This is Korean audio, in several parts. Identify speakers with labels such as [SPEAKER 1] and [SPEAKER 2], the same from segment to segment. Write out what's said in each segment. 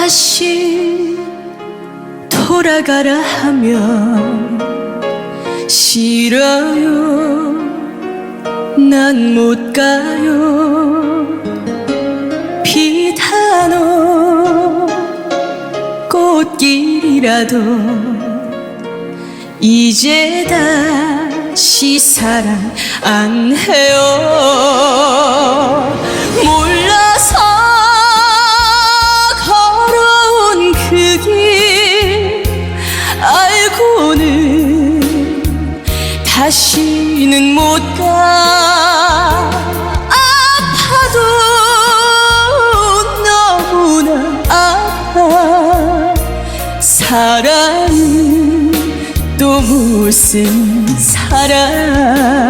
[SPEAKER 1] 다시 돌아가라 하면 싫어요. 난 못 가요. 비단오 꽃길이라도 이제 다시 사랑 안 해요. 몰라 다시는 못 가. 아파도 너무나 아파. 사랑은 또 무슨 사랑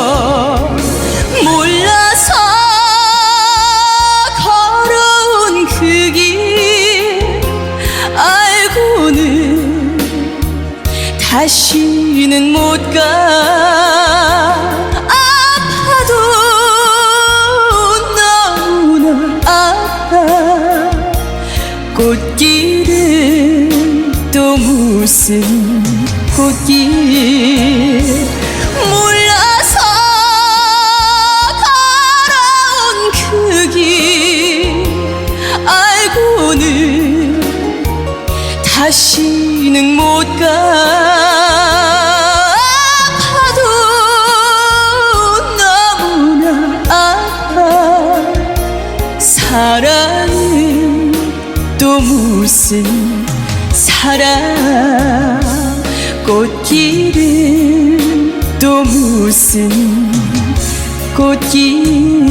[SPEAKER 1] 다시는 못 가. 아파도 너무나 아파. 꽃길은 또 무슨 꽃길? 몰라서 걸어온 그 길. 알고는 다시는 못 가 아파도 너무나 아파. 사랑은 또 무슨 사랑? 꽃길은 또 무슨 꽃길